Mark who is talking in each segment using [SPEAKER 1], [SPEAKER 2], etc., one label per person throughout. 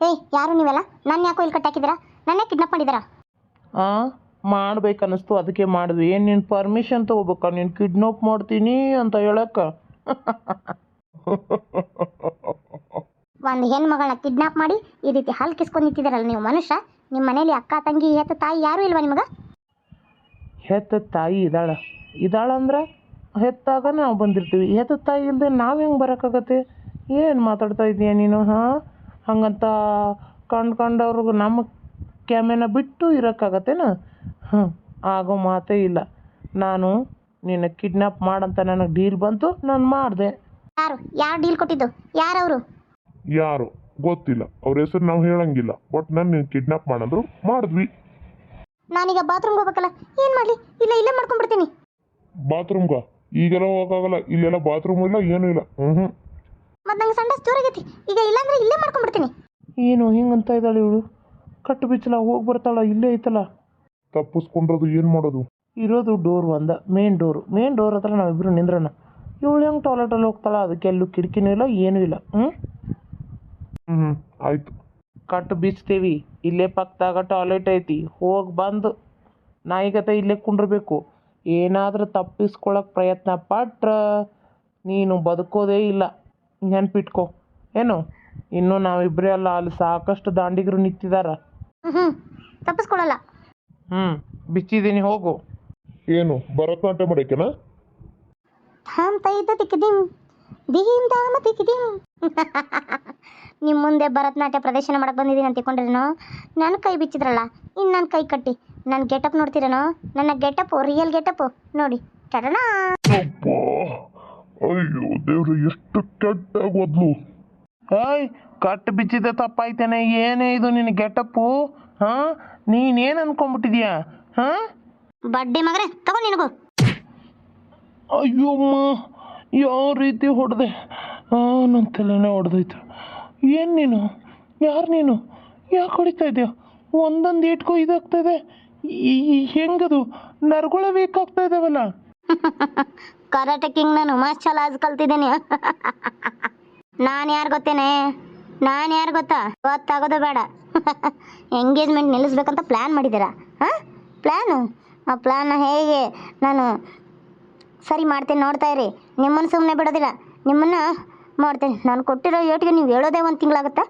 [SPEAKER 1] ಏಯ್ ಯಾರು ನೀವೆಲ್ಲ? ನನ್ನ ಯಾಕೋ ಇಲ್ಲಿ ಕಟ್ಟಾಕಿದ್ದೀರಾ? ನನ್ನೇ ಕಿಡ್ನಾಪ್ ಮಾಡಿದ್ದೀರಾ?
[SPEAKER 2] ಹಾಂ ಮಾಡ್ಬೇಕನ್ನಿಸ್ತು ಅದಕ್ಕೆ ಮಾಡಿದ್ವಿ. ಏನು ನೀನು ಪರ್ಮಿಷನ್ ತೊಗೋಬೇಕಾ? ನೀನು ಕಿಡ್ನಾಪ್ ಮಾಡ್ತೀನಿ ಅಂತ ಹೇಳಕ್ಕ.
[SPEAKER 1] ಒಂದು ಹೆಣ್ಮಗಳನ್ನ ಕಿಡ್ನಾಪ್ ಮಾಡಿ ಈ ರೀತಿ ಹಲ್ ಕಿಸ್ಕೊಂಡು ನಿಂತಿದ್ದೀರಲ್ಲ ನೀವು ಮನುಷ್ಯ? ನಿಮ್ಮ ಮನೇಲಿ ಅಕ್ಕ ತಂಗಿ ಹೆತ್ತ ತಾಯಿ ಯಾರೂ ಇಲ್ವಾ ನಿಮಗೆ?
[SPEAKER 2] ಹೆತ್ತ ತಾಯಿ ಇದ್ದಾಳ. ಇದ್ದಾಳಂದ್ರೆ ಹೆತ್ತಾಗ ನಾವು ಬಂದಿರ್ತೀವಿ. ಹೆತ್ತ ತಾಯಿ ಇಲ್ಲದೆ ನಾವು ಹೆಂಗೆ ಬರೋಕ್ಕಾಗತ್ತೆ? ಏನು ಮಾತಾಡ್ತಾ ಇದೀಯ ನೀನು ಹಾಂ? ಹಂಗಂತ ಕಂಡ್ಕೊಂಡವ್ರಿಗೆ ನಮ್ಮ ಕ್ಯಾಮೆನ ಬಿಟ್ಟು ಇರೋಕ್ಕಾಗತ್ತೇನ? ಹ್ಞೂ ಆಗೋ ಮಾತೇ ಇಲ್ಲ. ನಾನು ನಿನ್ನ ಕಿಡ್ನಾಪ್ ಮಾಡಂತ ನನಗೆ ಡೀಲ್ ಬಂತು ನಾನು ಮಾಡಿದೆ.
[SPEAKER 1] ಯಾರು? ಯಾರು ಡೀಲ್ ಕೊಟ್ಟಿದ್ದು? ಯಾರವರು?
[SPEAKER 3] ಯಾರು? ಗೊತ್ತಿಲ್ಲ. ಅವ್ರ ಹೆಸರು ನಾವು ಹೇಳಂಗಿಲ್ಲ. ಬಟ್ ನನ್ನ ಕಿಡ್ನಾಪ್ ಮಾಡಿದ್ರು ಮಾಡಿದ್ವಿ.
[SPEAKER 1] ನಾನೀಗ ಬಾತ್ರೂಮ್ಗೆ ಹೋಗ್ಬೇಕಲ್ಲ? ಏನು ಮಾಡಲಿ? ಇಲ್ಲ ಇಲ್ಲೇ ಮಾಡ್ಕೊಂಡ್ಬಿಡ್ತೀನಿ.
[SPEAKER 3] ಬಾತ್ರೂಮ್ಗ ಈಗೆಲ್ಲ ಹೋಗಕ್ಕಾಗಲ್ಲ. ಇಲ್ಲೆಲ್ಲ ಬಾತ್ರೂಮ್ ಇಲ್ಲ ಏನೂ ಇಲ್ಲ. ಹ್ಞೂ ಹ್ಞೂ
[SPEAKER 1] ಮತ್ತು ನಂಗೆ ಸಂಡಸ್ ಜೋರಾಗೈತಿ ಈಗ ಇಲ್ಲಾಂದ್ರೆ ಇಲ್ಲೇ ಮಾಡ್ಕೊಂಡ್ಬಿಡ್ತೀನಿ.
[SPEAKER 2] ಏನು ಹಿಂಗಂತ ಇದ್ದಾಳೆ ಇವಳು? ಕಟ್ಟು ಬಿಚ್ಚಲ ಹೋಗಿ ಬರ್ತಾಳ ಇಲ್ಲೇ ಐತಲ್ಲ?
[SPEAKER 3] ತಪ್ಪಿಸ್ಕೊಂಡ್ರದು ಏನು ಮಾಡೋದು?
[SPEAKER 2] ಇರೋದು ಡೋರ್ ಒಂದ ಮೇನ್ ಡೋರು. ಮೇನ್ ಡೋರ್ ಹತ್ರ ನಾವಿಬ್ಬರು ನಿಂದ್ರಣ. ಇವಳು ಹೆಂಗೆ ಟಾಯ್ಲೆಟಲ್ಲಿ ಹೋಗ್ತಾಳ? ಅದಕ್ಕೆ ಎಲ್ಲೂ ಕಿಟಕಿನೂ ಇಲ್ಲ ಏನೂ ಇಲ್ಲ. ಹ್ಞೂ
[SPEAKER 3] ಹ್ಞೂ ಆಯಿತು ಆಯ್ತು.
[SPEAKER 2] ಕಟ್ಟು ಬೀಚ್ತೇವಿ. ಇಲ್ಲೇ ಪಕ್ಕದಾಗ ಟಾಯ್ಲೆಟ್ ಐತಿ. ಹೋಗಿ ಬಂದು ನಾಯಿಗತೆ ಇಲ್ಲೇ ಕುಂಡ್ರಬೇಕು. ಏನಾದರೂ ತಪ್ಪಿಸ್ಕೊಳಕ್ಕೆ ಪ್ರಯತ್ನ ಪಟ್ರೆ ನೀನು ಬದುಕೋದೇ ಇಲ್ಲ. ನೆನ್ಪಿಟ್ಕೊ. ಏನು? ಇನ್ನು ನಾವಿಬ್ಬರೇ ಅಲ್ಲ ಅಲ್ಲಿ ಸಾಕಷ್ಟು ದಾಂಡಿಗರು ನಿಂತಿದಾರ.
[SPEAKER 1] ಹ್ಞೂ ಹ್ಮ್. ತಪ್ಪಿಸ್ಕೊಳ್ಳಲ್ಲ
[SPEAKER 2] ಹ್ಞೂ ಬಿಚ್ಚಿದ್ದೀನಿ ಹೋಗು.
[SPEAKER 3] ಏನು ಭರತನಾಟ್ಯ ಮಾಡಕ್ಕೆನ?
[SPEAKER 1] ಧಾಮ್ ತೈದ ತಿಕ್ಕಿದಿಂ ದಿಹಿಂ ಧಾಮ ತಿಕ್ಕಿದಿಂ ನಿಮ್ಮ ಮುಂದೆ ಭರತನಾಟ್ಯ ಪ್ರದರ್ಶನ ಮಾಡಕ್ಕೆ ಬಂದಿದ್ದೀನಿ ಅಂತ ತಿಳ್ಕೊಂಡಿರೇನೋ? ನನ್ನ ಕೈ ಬಿಚ್ಚಿದ್ರಲ್ಲ ಇನ್ನು ನನ್ನ ಕೈ ಕಟ್ಟಿ. ನನ್ನ ಗೆಟಪ್ ನೋಡ್ತೀರೇನೋ? ನನ್ನ ಗೆಟಪ್ ರಿಯಲ್ ಗೆಟಪ್ ನೋಡಿ
[SPEAKER 3] ಅಪ್ಪ ಅಯ್ಯೋ ದೇವ್ರೆ ಎಷ್ಟು ಕೆಟ್ಟಾಗೋದ್ಲು ಓದ್ಲು
[SPEAKER 2] ಏಯ್ ಕಟ್ಟು ಬಿಚ್ಚಿದೆ ತಪ್ಪಾಯ್ತೇನೆ. ಏನೇ ಇದು ನಿನ್ನ ಗೆಟಪ್ಪು? ಹಾ? ನೀನೇನು ಅನ್ಕೊಂಡ್ಬಿಟ್ಟಿದ್ಯಾ? ಹಾ?
[SPEAKER 1] ಬಡ್ಡಿ ಮಗ್ರೆ ತಗೋ ನಿನಗೂ.
[SPEAKER 2] ಅಯ್ಯಮ್ಮ ಯಾವ ರೀತಿ ಹೊಡೆದೆ? ಆ ನನ್ನ ತಲೆನೇ ಹೊಡೆದೋಯ್ತು ಏನು ನೀನು? ಯಾರು ನೀನು? ಯಾಕೆ ಹೊಡಿತಾ ಇದೆಯಾ? ಒಂದೊಂದು ಏಟ್ಕೋ ಇದಾಗ್ತಾ ಇದೆ. ಹೆಂಗದು? ನರ್ಗಳ ವೀಕ್ ಆಗ್ತಾ ಇದಾವಲ್ಲ.
[SPEAKER 1] ಕರಾಟೆ ಕಿಂಗ್ ನಾನು ಮಸ್ತ್ ಚಲೋ ಆಜ್ ಕಲ್ತಿದ್ದೀನಿ. ನಾನು ಯಾರು ಗೊತ್ತೇನೆ? ನಾನು ಯಾರು ಗೊತ್ತಾ? ಗೊತ್ತಾಗೋದು ಬೇಡ. ಎಂಗೇಜ್ಮೆಂಟ್ ನಿಲ್ಲಿಸ್ಬೇಕಂತ ಪ್ಲ್ಯಾನ್ ಮಾಡಿದ್ದೀರಾ? ಹಾಂ? ಪ್ಲ್ಯಾನು ಆ ಪ್ಲ್ಯಾನ್ನ ಹೇಗೆ ನಾನು ಸರಿ ಮಾಡ್ತೀನಿ ನೋಡ್ತಾ ಇರಿ. ನಿಮ್ಮನ್ನು ಸುಮ್ಮನೆ ಬಿಡೋದಿಲ್ಲ. ನಿಮ್ಮನ್ನು ಮಾಡ್ತೀನಿ. ನಾನು ಕೊಟ್ಟಿರೋ ಏಟಿಗೆ ನೀವು ಹೇಳೋದೇ ಒಂದು ತಿಂಗಳಾಗುತ್ತಾ?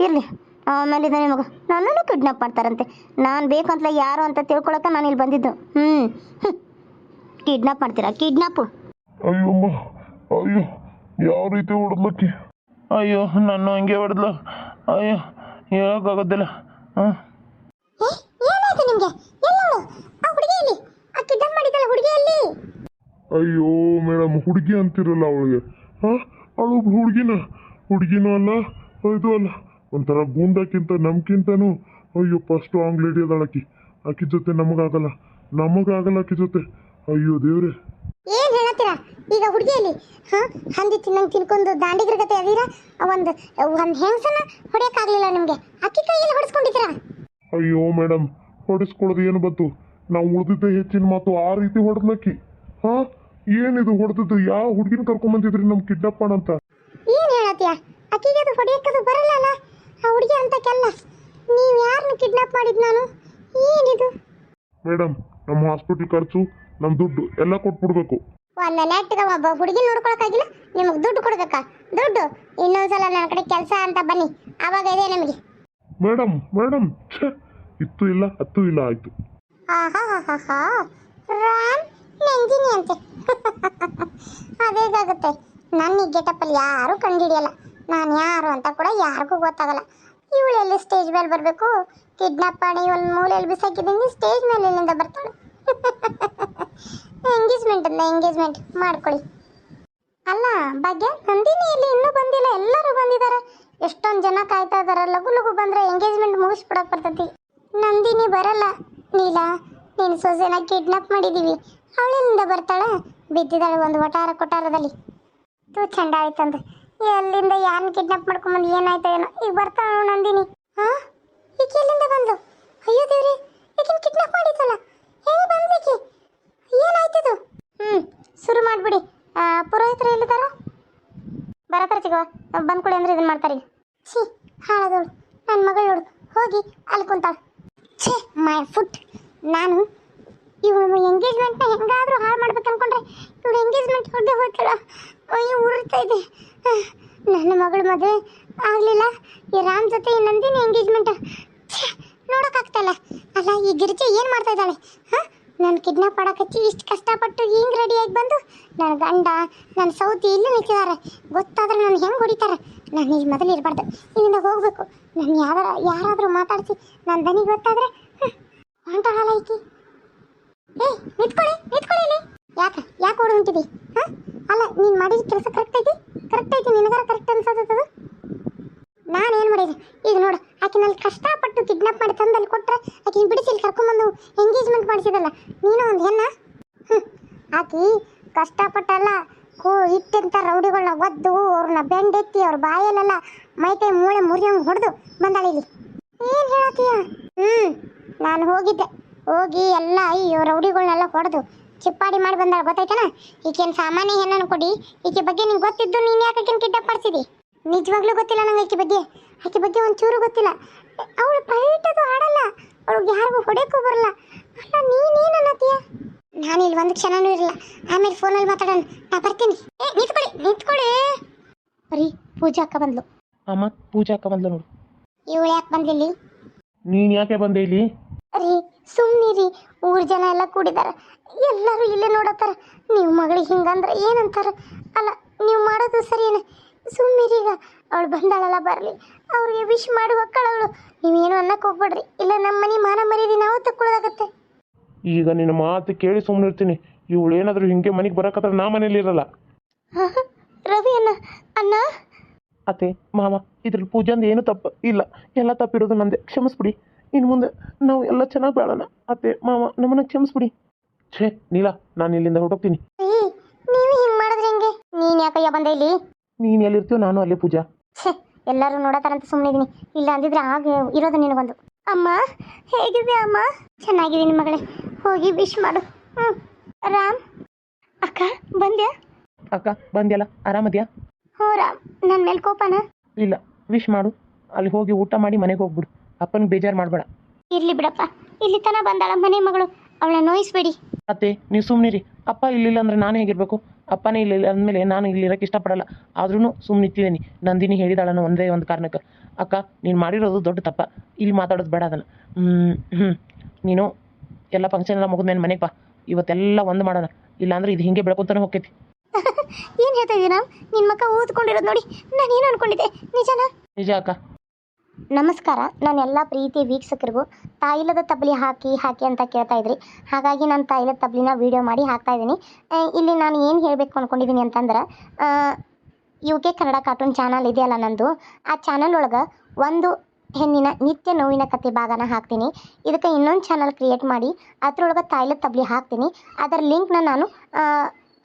[SPEAKER 1] ಇರಲಿ. ಆಮೇಲೆ ನಿಮಗೆ ನನ್ನನ್ನು ಕಿಡ್ನಾಪ್ ಮಾಡ್ತಾರಂತೆ. ನಾನು ಬೇಕಂತಲೇ ಯಾರು ಅಂತ ತಿಳ್ಕೊಳಕ್ಕೆ ನಾನು ಇಲ್ಲಿ ಬಂದಿದ್ದು. ಹ್ಞೂ ಕಿಡ್ನಾಪ್ ಮಾಡ್ತೀರಾ? ಕಿಡ್ನಾಪ್
[SPEAKER 3] ಅಯ್ಯಮ್ಮ ಅಯ್ಯೋ ಯಾವ ರೀತಿ ಹೊಡೆದ್ಲಕ್ಕಿ?
[SPEAKER 2] ಅಯ್ಯೋ ನಾನು ಹಂಗೆ ಹೊಡೆದ್ಲು. ಅಯ್ಯೋ ಹೇಳೋಕ್ಕಾಗೋದಿಲ್ಲ. ಹಾಂ
[SPEAKER 1] ಏನಾಯ್ತು ನಿಮಗೆ? ಎಲ್ಲವಳು ಆ ಹುಡುಗಿಯಲ್ಲಿ ಆ ಕಿಡ್ನಾಪ್ ಮಾಡಿದ್ದಲ್ಲ ಹುಡುಗಿಯಲ್ಲಿ
[SPEAKER 3] ಅಯ್ಯೋ ಮೇಡಮ್ ಹುಡುಗಿ ಅಂತಿರಲ್ಲ ಅವಳಿಗೆ. ಹಾಂ ಅವಳು ಹುಡುಗಿನ. ಹುಡುಗಿನೂ ಅಲ್ಲ ಇದು ಅಲ್ಲ. ಒಂಥರ ಗೂಂಡಕ್ಕಿಂತ ನಮ್ಗಿಂತನೂ. ಫಸ್ಟ್ ಸ್ಟ್ರಾಂಗ್ ಲೇಡಿ ಅದಾಳಕಿ ಆಕಿ ಜೊತೆ ನಮಗಾಗಲ್ಲ. ನಮಗಾಗಲ್ಲ ಆಕಿ ಜೊತೆ. ಅಯ್ಯೋ ದೇವ್ರೆ.
[SPEAKER 1] ಏನ್ ಹೇಳತ್ತೀರಾ? ಈಗ ಹುಡುಗಿಯಲ್ಲಿ ಹಾ ಹಂದಿ ತಿನ್ನಂಗ್ ತಿನ್ಕೊಂಡು ದಾಂಡಿಗರ ಗತೆ ಅದೀರಾ? ಒಂದು ಒಂದು ಹೆಂಗಸನ ಹೊಡೆಯಕ್ಕಾಗ್ಲಿಲ್ಲ ನಿಮಗೆ? ಅಕ್ಕಿ ಕೈಯಲ್ಲಿ ಹೊಡೆಸ್ಕೊಂಡಿದ್ದೀರಾ?
[SPEAKER 3] ಅಯ್ಯೋ ಮೇಡಮ್ ಹೊಡೆಸ್ಕೊಳ್ಳೋದು ಏನು ಬಂತು? ನಾವು ಉಳಿದಿದ್ದ ಹೆಚ್ಚಿನ ಮಾತು ಆ ರೀತಿ ಹೊಡೆದ್ಲಕ್ಕಿ ಹಾ ಏನಿದು ಹೊಡೆದಿದ್ದು? ಯಾವ ಹುಡುಗಿನ ಕರ್ಕೊಂಬಂದಿದ್ರಿ ನಮ್ಮ ಕಿಡ್ನಾಪ್ ಮಾಡಂತ
[SPEAKER 1] ಏನ್ ಹೇಳತ್ತೀಯ? ಅಕ್ಕಿಗೆ ಅದು ಹೊಡೆಯಕ್ಕದು ಬರಲ್ಲ ಅಲ್ಲ ಆ ಹುಡುಗಿ ಅಂತ ಕೆಲ್ಲ. ನೀವು ಯಾರನ್ನ ಕಿಡ್ನಾಪ್ ಮಾಡಿದ್ ನಾನು? ಏನಿದು?
[SPEAKER 3] ಮೇಡಮ್ ನಮ್ಮ ಹಾಸ್ಪಿಟಲ್ ಖರ್ಚು ನಮ್ಮ ದುಡ್ಡು ಎಲ್ಲ ಕೊಟ್ಬಿಡ್ಬೇಕು.
[SPEAKER 1] ಒಂದ್ ನೆಟ್ಗೆ ಒಬ್ಬ ಹುಡುಗಿ ನೋಡ್ಕೊಳಕ್ಕಾಗಿಲ್ಲ ನಿಮಗೆ ದುಡ್ಡು ಕೊಡ್ಬೇಕಾ. ದುಡ್ಡು ಇನ್ನೊಂದ್ಸಲ ನನ್ನ ಕಡೆ ಕೆಲಸ ಅಂತ ಬನ್ನಿ. ಅವಾಗ ಇದೆ ನಿಮಗೆ.
[SPEAKER 3] ಮೇಡಮ್ ಮೇಡಮ್ ಛೇ ಇತ್ತು ಇಲ್ಲ ಹತ್ತು ಇಲ್ಲ ಆಯ್ತು.
[SPEAKER 1] ರಾಮ್ ಅಂತೆ. ಅದೇಗಾಗುತ್ತೆ ನನ್ನ ಈ ಗೆಟಪ್ಪಲ್ಲಿ ಯಾರೂ ಕಂಡುಹಿಡಿಯಲ್ಲ. ನಾನು ಯಾರು ಅಂತ ಕೂಡ ಯಾರಿಗೂ ಗೊತ್ತಾಗಲ್ಲ. ಇವಳು ಎಲ್ಲಿ ಸ್ಟೇಜ್ ಮೇಲೆ ಬರಬೇಕು? ಕಿಡ್ನಾಪ್ ಮಾಡಿ ಒಂದು ಮೂಲೆಯಲ್ಲಿ ಬಿಸಾಕಿದ್ದಂಗೆ ಸ್ಟೇಜ್ ಮೇಲೆ ಎಲ್ಲಿಂದ ಬರ್ತಾಳೆ? ಎಂಗೇಜ್ಮೆಂಟ್ ಅಲ್ಲ ಎಂಗೇಜ್ಮೆಂಟ್ ಮಾಡ್ಕೊಳ್ಳಿ. ಅಲ್ಲ, ಭಾಗ್ಯ, ನಂದಿನಿ ಇಲ್ಲಿ ಇನ್ನೂ ಬಂದಿಲ್ಲ, ಎಲ್ಲರೂ ಬಂದಿದ್ದಾರೆ. ಎಷ್ಟೊಂದು ಜನ ಕಾಯ್ತಾ ಇದಾರೆ ಲಘು ಲಘು ಬಂದ್ರೆ ಎಂಗೇಜ್ಮೆಂಟ್ ಮುಗಿಸ್ಬಿಡಕ್ ಬರ್ತೈತಿ. ನಂದಿನಿ ಬರಲ್ಲ. ನೀಲಾ, ನೀನ್ ಸೊಸೆನ ಕಿಡ್ನಾಪ್ ಮಾಡಿದೀವಿ. ಅವಳಿಂದ ಬರ್ತಾಳೆ, ಬಿದ್ದಿದ್ದಾಳೆ ಒಂದು ವಟಾರ ಕೊಟಾರದಲ್ಲಿ ತೂ ಚಂಡ ಆಯ್ತಂದು ಎಲ್ಲಿಂದ ಯಾರನ್ನ ಕಿಡ್ನಾಪ್ ಮಾಡ್ಕೊಂಬಂದು, ಏನಾಯ್ತ ಏನೋ. ಈಗ ಬರ್ತಾಳ ನಂದಿನಿ. ಹಾ ಈಗ ಎಲ್ಲಿಂದ ಬಂದು ಅಯ್ಯೋ ದೇವ್ರಿ ಈಕಿನ ಕಿಡ್ನಾಪ್ ಮಾಡಿದ್ದಲ್ಲ ಹೆಂಗ್ ಬಂದ್ಲಿಕ್ಕೆ ಏನಾಯ್ತದು ಹ್ಮ್ ಶುರು ಮಾಡ್ಬಿಡಿ ಆ, ಪುರೋಹಿತರು ಎಲ್ಲಿದ್ದಾರ ಬರತಾರ ಚಿಗವ ಬಂದ್ಕೊಡಿ ಅಂದ್ರೆ ಇದನ್ನ ಮಾಡ್ತಾರೆ ಛೀ ಹಾಳದವಳು ನನ್ನ ಮಗಳು ನೋಡು ಹೋಗಿ ಅಲ್ಲಿ ಕುಂತಾಳ ಛೇ ಮೈ ಫುಟ್ ನಾನು ಇವಳು ಎಂಗೇಜ್ಮೆಂಟ್ನ ಹೆಂಗಾದರೂ ಹಾಳು ಮಾಡ್ಬೇಕು ಅನ್ಕೊಂಡ್ರೆ ಇವಳು ಎಂಗೇಜ್ಮೆಂಟ್ ಹೊರಗೆ ಹೋಗ್ತಾಳ? ಅಯ್ಯೋ, ಉರುಳ್ತಾ ಇದೆ. ನನ್ನ ಮಗಳ ಮದುವೆ ಆಗಲಿಲ್ಲ. ಈ ರಾಮ್ ಜೊತೆ ಈ ನಂದಿನಿ ಎಂಗೇಜ್ಮೆಂಟ್ ನೋಡೋಕ್ಕಾಗ್ತಾಯಿಲ್ಲ ಅಲ್ಲ, ಈ ಗಿರಿಜೆ ಏನು ಮಾಡ್ತಾ ಇದ್ದಾಳೆ? ಹಾಂ, ನಾನು ಕಿಡ್ನಾಪ್ ಮಾಡಕಚ್ಚಿ ಇಷ್ಟು ಕಷ್ಟಪಟ್ಟು ಹಿಂಗೆ ರೆಡಿಯಾಗಿ ಬಂದು ನನ್ನ ಗಂಡ ನನ್ನ ಸೌತಿ ಇಲ್ಲೇ ನಿಂತಿದ್ದಾರೆ. ಗೊತ್ತಾದ್ರೆ ನಾನು ಹೆಂಗೆ ಹೊಡಿತಾರೆ? ನಾನು ಇಲ್ಲಿ ಮೊದಲು ಇರಬಾರ್ದು. ಇಲ್ಲಿಂದ ಹೋಗಬೇಕು. ನಾನು ಯಾರ, ಯಾರಾದರೂ ಮಾತಾಡಿಸಿ ನನ್ನ ದನಿಗೆ ಗೊತ್ತಾದ್ರೆ ಹೊಂಟಾಳಲ್ಲ ಐಕಿ ಏಯ್ ನಿಂತ್ಕೊಳ್ಳಿ ನಿಂತ್ಕೊಳ್ಳಿ ಇಲ್ಲಿ. ಯಾಕೆ ಯಾಕೆ ಓಡಿ ಹೊಂಟಿದಿ ಹಾಂ? ಅಲ್ಲ, ನೀನು ಮಾಡಿದ ಕೆಲಸ ಕರೆಕ್ಟ್ ಐತಿ? ಕರೆಕ್ಟ್ ಐತಿ, ನಿನಗಾರ ಕರೆಕ್ಟ್ ಅನ್ಸತ್ತದು? ನಾನು ಏನು ಮಾಡಿದೆ? ಈಗ ನೋಡು ಆಕಿನಲ್ಲಿ ಕಷ್ಟಪಟ್ಟು ಕಿಡ್ನಾಪ್ ಮಾಡಿ ತಂದಲ್ಲಿ ಕೊಟ್ರೆ ಆಕಿನ ಬಿಡಿಸಿ ಇಲ್ಲಿ ಕರ್ಕೊಂಬಂದು ಎಂಗೇಜ್ಮೆಂಟ್ ಮಾಡಿಸಿದಲ್ಲ. ನೀನು ಒಂದು ಹೆಣ್ಣ? ಹ್ಞೂ ಆಕಿ ಕಷ್ಟಪಟ್ಟಲ್ಲ ಕೋ ಇಟ್ಟಂಥ ರೌಡಿಗಳನ್ನ ಒದ್ದು ಅವ್ರನ್ನ ಬೆಂಡೆತ್ತಿ ಅವ್ರ ಬಾಯಲ್ಲೆಲ್ಲ ಮೈಕೈ ಮೂಳೆ ಮುರಿಯಂಗೆ ಹೊಡೆದು ಬಂದಾಳೆ ಇಲ್ಲಿ. ಏನು ಹೇಳತ್ತೀಯ? ಹ್ಞೂ ನಾನು ಹೋಗಿದ್ದೆ. ಹೋಗಿ ಎಲ್ಲ ಅಯ್ಯೋ ರೌಡಿಗಳನ್ನೆಲ್ಲ ಹೊಡೆದು ಚಿಪ್ಪಾಡಿ ಮಾಡಿ ಬಂದಾಳ ಗೊತ್ತಾಯ್ತನ? ಈಕೆನ್ ಸಾಮಾನ್ಯ ಹೆಣ್ಣನ್ನು ಕೊಡಿ ಈಕೆ ಬಗ್ಗೆ ನಿಂಗೆ ಗೊತ್ತಿದ್ದು ನೀನು ಯಾಕೆ ಆಕೆನ ಕಿಡ್ನಾಪ್ ಮಾಡಿಸಿದಿ? ನಿಜವಾಗ್ಲೂ ಗೊತ್ತಿಲ್ಲ ನಂಗೆ ಆಕೆ ಬಗ್ಗೆ. ಆಕೆ ಬಗ್ಗೆ ಒಂಚೂರು ಗೊತ್ತಿಲ್ಲ. ಅವಳು ಪೈಟದು ಆಡಲ್ಲ ಅವಳಿಗೆ ಯಾರಿಗೂ ಹೊಡೆಯಕ್ಕೂ ಬರಲ್ಲ. ಅಲ್ಲ ನೀನೇನು ಅನ್ನತ್ತೀಯ? ನಾನು ಇಲ್ಲಿ ಒಂದು ಕ್ಷಣನೂ ಇರಲ್ಲ. ಆಮೇಲೆ ಫೋನಲ್ಲಿ ಮಾತಾಡೋಣ. ನಾ ಬರ್ತೀನಿ. ಏ ನಿಂತ್ಕೊಳ್ಳಿ ನಿಂತ್ಕೊಳ್ಳಿ. ಬರೀ ಪೂಜಾ ಅಕ್ಕ ಬಂದ್ಲು.
[SPEAKER 2] ಅಮ್ಮ ಪೂಜಾ ಅಕ್ಕ ಬಂದ್ಲು ನೋಡು.
[SPEAKER 1] ಇವಳು ಯಾಕೆ ಬಂದಿಲ್ಲಿ
[SPEAKER 2] ನೀನು ಯಾಕೆ ಬಂದೆ ಇಲ್ಲಿ?
[SPEAKER 1] ಸುಮ್ಮನಿರಿ ಊರ್ ಜನ ಎಲ್ಲ ಕೂಡಿದಾರ. ಎಲ್ಲರೂ ಇಲ್ಲೇ ನೋಡತ್ತಾರ. ನೀವು ಮಗಳಿಗೆ ಹಿಂಗಂದ್ರೆ ಏನಂತಾರ? ಅಲ್ಲ ನೀವು ಮಾಡೋದು ಸರಿಯೇ ಸುಮ್ಮನಿರೀಗ ಈಗ ಅವಳು ಬಂದಾಳಲ್ಲ ಬರಲಿ. ಅವ್ರಿಗೆ ವಿಶ್ ಮಾಡಿ ಹೊಕ್ಕಳವಳು. ನೀವೇನು ಅನ್ನಕ್ಕೆ ಹೋಗ್ಬೇಡ್ರಿ. ಇಲ್ಲ ನಮ್ಮ ಮನೆ ಮಾನ ಮರ್ಯಾದೆ ನಾವು ತಕ್ಕೊಳ್ಳೋದಾಗತ್ತೆ
[SPEAKER 2] ಈಗ ನಿನ್ನ ಮಾತು ಕೇಳಿ ಸುಮ್ಮನಿರ್ತೀನಿ ಇವಳು ಏನಾದರೂ ಹಿಂಗೆ ಮನೆಗೆ ಬರಕತ್ರ ನಾ ಮನೇಲಿ ಇರಲ್ಲ.
[SPEAKER 1] ರವಿ ಅಣ್ಣ ಅಣ್ಣ?
[SPEAKER 2] ಅತ್ತೆ ಮಾವ ಇದ್ರಲ್ಲಿ ಪೂಜಾಂದು ಏನು ತಪ್ಪು ಇಲ್ಲ. ಎಲ್ಲ ತಪ್ಪಿರೋದು ನಂದೆ. ಕ್ಷಮಿಸ್ಬಿಡಿ. ಇನ್ನು ಮುಂದೆ ನಾವು ಎಲ್ಲ ಚೆನ್ನಾಗಿ ಬಾಳೋಣ. ಅತ್ತೆ ಮಾವ ನಮ್ಮನ್ನ ಕ್ಷಮಿಸ್ಬಿಡಿ. ಛೇ ನೀಲ ನಾನು ಇಲ್ಲಿಂದ ಹೊರಟೋಗ್ತೀನಿ.
[SPEAKER 1] ನೀವು ಹಿಂಗೆ ಮಾಡಿದ್ರೆ ಹೆಂಗೆ? ನೀನು ಯಾಕಯ್ಯ ಬಂದೆ ಇಲ್ಲಿ?
[SPEAKER 2] ನೀನು ಎಲ್ಲಿರ್ತೀಯೋ ನಾನು ಅಲ್ಲಿ ಪೂಜಾ.
[SPEAKER 1] ಛೇ ಎಲ್ಲರೂ ನೋಡತಾರಂತ ಸುಮ್ಮನೆ ಇದೀನಿ. ಇಲ್ಲ ಅಂದಿದ್ರೆ ಆಗ ಇರೋದು ನಿನಗೊಂದು. ಅಮ್ಮ ಹೇಗಿದೆ ಅಮ್ಮ? ಚೆನ್ನಾಗಿದ್ದೀನಿ ಮಗಳೇ. ಹೋಗಿ ವಿಶ್ ಮಾಡು. ಹ್ಞೂ ರಾಮ್. ಅಕ್ಕ ಬಂದ್ಯಾ?
[SPEAKER 2] ಅಕ್ಕ ಬಂದ್ಯಲ್ಲ? ಆರಾಮದ್ಯಾ?
[SPEAKER 1] ಹ್ಞೂ ರಾಮ್. ನನ್ನ ಮೇಲೆ ಕೋಪನಾ?
[SPEAKER 2] ಇಲ್ಲ ವಿಶ್ ಮಾಡು. ಅಲ್ಲಿ ಹೋಗಿ ಊಟ ಮಾಡಿ ಮನೆಗೆ ಹೋಗ್ಬಿಡು. ಅಪ್ಪನಿಗೆ ಬೇಜಾರು ಮಾಡಬೇಡ.
[SPEAKER 1] ಇರ್ಲಿ ಬಿಡಪ್ಪ. ಇಲ್ಲಿ ತನ ಬಂದಾಳ ಮನೆ ಮಗಳು. ಅವಳ ನೋಯಿಸ್ಬೇಡಿ.
[SPEAKER 2] ಅತ್ತೆ ನೀವು ಸುಮ್ಮನಿರಿ ಅಪ್ಪ ಇಲ್ಲಿಲ್ಲ ಅಂದ್ರೆ ನಾನು ಹೇಗಿರಬೇಕು? ಅಪ್ಪನೇ ಇಲ್ಲಿಲ್ಲ ಅಂದಮೇಲೆ ನಾನು ಇಲ್ಲಿ ಇರಕ್ಕೆ ಇಷ್ಟಪಡಲ್ಲ. ಆದ್ರೂ ಸುಮ್ಮನಿತ್ತಿದ್ದೀನಿ ನಂದಿನಿ ಹೇಳಿದಾಳನ್ನು ಒಂದೇ ಒಂದು ಕಾರಣಕ್ಕೆ. ಅಕ್ಕ ನೀನು ಮಾಡಿರೋದು ದೊಡ್ಡ ತಪ್ಪ. ಇಲ್ಲಿ ಮಾತಾಡೋದು ಬೇಡ ಅದನ್ನು. ಹ್ಞೂ ನೀನು ಎಲ್ಲ ಫಂಕ್ಷನ್ ಎಲ್ಲ ಮುಗಿದ್ಮೇಲೆ ಮನೆಗೆ ಬಾ. ಇವತ್ತೆಲ್ಲ ಒಂದು ಮಾಡೋಣ. ಇಲ್ಲಾಂದ್ರೆ ಇದು ಹಿಂಗೆ ಬೆಳ್ಕೊತಾನೆ ಹೋಗ್ತೈತಿ.
[SPEAKER 1] ಏನು ಹೇಳ್ತಾ ಇದ್ದೀರಾ ನಿನ್ನ ಮಕ್ಕ ಓದ್ಕೊಂಡಿರೋದು ನೋಡಿ. ನಾನು ಏನು ಅನ್ಕೊಂಡಿದ್ದೆ? ನಿಜನಾ?
[SPEAKER 2] ನಿಜ ಅಕ್ಕ.
[SPEAKER 1] ನಮಸ್ಕಾರ, ನಾನು ಎಲ್ಲ ಪ್ರೀತಿ ವೀಕ್ಷಕರಿಗೂ ತಾಯಿಲದ ತಬಲಿ ಹಾಕಿ ಹಾಕಿ ಅಂತ ಕೇಳ್ತಾ ಇದ್ರಿ. ಹಾಗಾಗಿ ನಾನು ತಾಯಿಲದ ತಬಲಿನ ವೀಡಿಯೋ ಮಾಡಿ ಹಾಕ್ತಾ ಇದ್ದೀನಿ. ಇಲ್ಲಿ ನಾನು ಏನು ಹೇಳಬೇಕು ಅಂದ್ಕೊಂಡಿದ್ದೀನಿ ಅಂತಂದ್ರೆ U K Kannada cartoon channel ಇದೆಯಲ್ಲ ನಂದು. ಆ ಚಾನಲ್ ಒಳಗೆ ಒಂದು ಹೆಣ್ಣಿನ ನಿತ್ಯ ನೋವಿನ ಕತೆ ಭಾಗನ ಹಾಕ್ತೀನಿ. ಇದಕ್ಕೆ ಇನ್ನೊಂದು ಚಾನಲ್ ಕ್ರಿಯೇಟ್ ಮಾಡಿ ಅದ್ರೊಳಗೆ ತಾಯಿಲದ ತಬಲಿ ಹಾಕ್ತೀನಿ. ಅದರ ಲಿಂಕ್ನ ನಾನು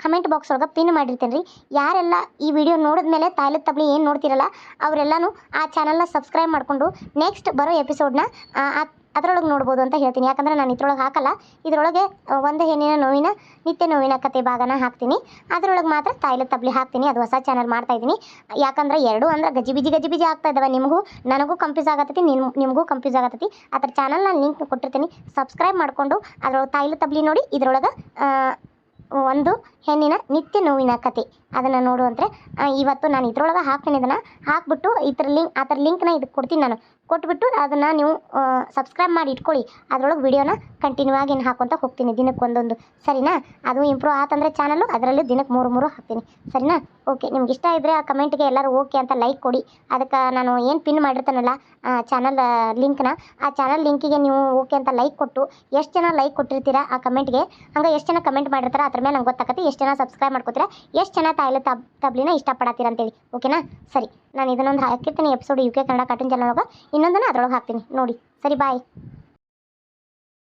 [SPEAKER 1] ಕಮೆಂಟ್ ಬಾಕ್ಸ್ ಒಳಗೆ ಪಿನ್ ಮಾಡಿರ್ತೀನಿ ರೀ ಯಾರೆಲ್ಲ ಈ ವಿಡಿಯೋ ನೋಡಿದ್ಮೇಲೆ ತಾಯ್ಲದ ತಬ್ಲಿ ಏನು ನೋಡ್ತಿರಲ್ಲ, ಅವರೆಲ್ಲನೂ ಆ ಚಾನಲ್ನ ಸಬ್ಸ್ಕ್ರೈಬ್ ಮಾಡಿಕೊಂಡು ನೆಕ್ಸ್ಟ್ ಬರೋ ಎಪಿಸೋಡ್ನ ಅದರೊಳಗೆ ನೋಡ್ಬೋದು ಅಂತ ಹೇಳ್ತೀನಿ. ಯಾಕಂದರೆ ನಾನು ಇದ್ರೊಳಗೆ ಹಾಕಲ್ಲ. ಇದರೊಳಗೆ ಒಂದು ಹೆಣ್ಣಿನ ನೋವಿನ, ನಿತ್ಯ ನೋವಿನ ಕತೆ ಭಾಗನ ಹಾಕ್ತೀನಿ. ಅದರೊಳಗೆ ಮಾತ್ರ ತಾಯಿಲೆ ತಬ್ಲಿ ಹಾಕ್ತೀನಿ. ಅದು ಹೊಸ ಚಾನಲ್ ಮಾಡ್ತಾ ಇದ್ದೀನಿ. ಯಾಕಂದ್ರೆ ಎರಡು ಅಂದ್ರೆ ಗಜಿಬಿಜಿ ಗಜಿಬಿಜಿ ಆಗ್ತಾ ಇದ್ದಾವೆ ನಿಮಗೂ, ನನಗೂ ಕಂಫ್ಯೂಸ್ ಆಗತ್ತೈತಿ, ನಿಮ್, ನಿಮಗೂ ಕಂಫ್ಯೂಸ್ ಆಗತ್ತೈತಿ. ಅದ್ರ ಚಾನಲ್ ನಾನು ಲಿಂಕ್ ಕೊಟ್ಟಿರ್ತೀನಿ. ಸಬ್ಸ್ಕ್ರೈಬ್ ಮಾಡಿಕೊಂಡು, ಅದರೊಳಗೆ ತಾಯಿಲೆ ತಬ್ಲಿ ನೋಡಿ, ಇದ್ರೊಳಗೆ ಒಂದು ಹೆಣ್ಣಿನ ನಿತ್ಯ ನೋವಿನ ಕತೆ. ಅದನ್ನು ನೋಡುವಂದ್ರೆ ಅಂದರೆ ಇವತ್ತು ನಾನು ಇದ್ರೊಳಗೆ ಹಾಕ್ತೀನಿ ಇದನ್ನು. ಹಾಕ್ಬಿಟ್ಟು ಥರ ಲಿಂಕ್, ಆ ಥರ ಲಿಂಕ್ನ ಇದಕ್ಕೆ ಕೊಡ್ತೀನಿ ನಾನು. ಕೊಟ್ಬಿಟ್ಟು ಅದನ್ನು ನೀವು ಸಬ್ಸ್ಕ್ರೈಬ್ ಮಾಡಿ ಇಟ್ಕೊಳ್ಳಿ. ಅದರೊಳಗೆ ವಿಡಿಯೋನ ಕಂಟಿನ್ಯೂ ಆಗಿ ನಾನು ಹಾಕೊತ ಹೋಗ್ತೀನಿ ದಿನಕ್ಕೆ ಒಂದೊಂದು. ಸರಿನಾ? ಅದು ಇಂಪ್ರೂವ್ ಆತಂದರೆ ಚಾನಲ್ಲು ಅದರಲ್ಲೂ ದಿನಕ್ಕೆ ಮೂರು ಮೂರು ಹಾಕ್ತೀನಿ. ಸರಿನಾ? ಓಕೆ ನಿಮ್ಗೆ ಇಷ್ಟ ಇದ್ದರೆ ಆ ಕಮೆಂಟ್ಗೆ ಎಲ್ಲರೂ ಓಕೆ ಅಂತ ಲೈಕ್ ಕೊಡಿ. ಅದಕ್ಕೆ ನಾನು ಏನು ಪಿನ್ ಮಾಡಿರ್ತಾನಲ್ಲ ಚಾನಲ್ ಲಿಂಕ್ನ, ಆ ಚಾನಲ್ ಲಿಂಕಿಗೆ ನೀವು ಓಕೆ ಅಂತ ಲೈಕ್ ಕೊಟ್ಟು ಎಷ್ಟು ಜನ ಲೈಕ್ ಕೊಟ್ಟಿರ್ತೀರಾ ಆ ಕಮೆಂಟ್ಗೆ ಹಂಗೆ ಎಷ್ಟು ಜನ ಕಮೆಂಟ್ ಮಾಡಿರ್ತಾರೆ ಅದ್ರ ಮೇಲೆ ನಂಗೆ ಗೊತ್ತಾಗತ್ತೆ. ಎಷ್ಟು ಜನ ಸಬ್ಸ್ಕ್ರೈಬ್ ಮಾಡ್ಕೊತೀರಾ? ಎಷ್ಟು ಜನ ತಾಯಿಲೆ ತಬ್, ತಬ್ಲಿನ ಇಷ್ಟಪಡತ್ತೀರ ಅಂತೇಳಿ. ಓಕೆನಾ? ಸರಿ. ನಾನು ಇದನ್ನೊಂದು ಹಾಕಿರ್ತೀನಿ episode U K Kannada cartoon channel ಒಳಗೆ. ಇನ್ನೊಂದನ್ನು ಅದ್ರೊಳಗೆ ಹಾಕ್ತೀನಿ. ನೋಡಿ. ಸರಿ ಬಾಯ್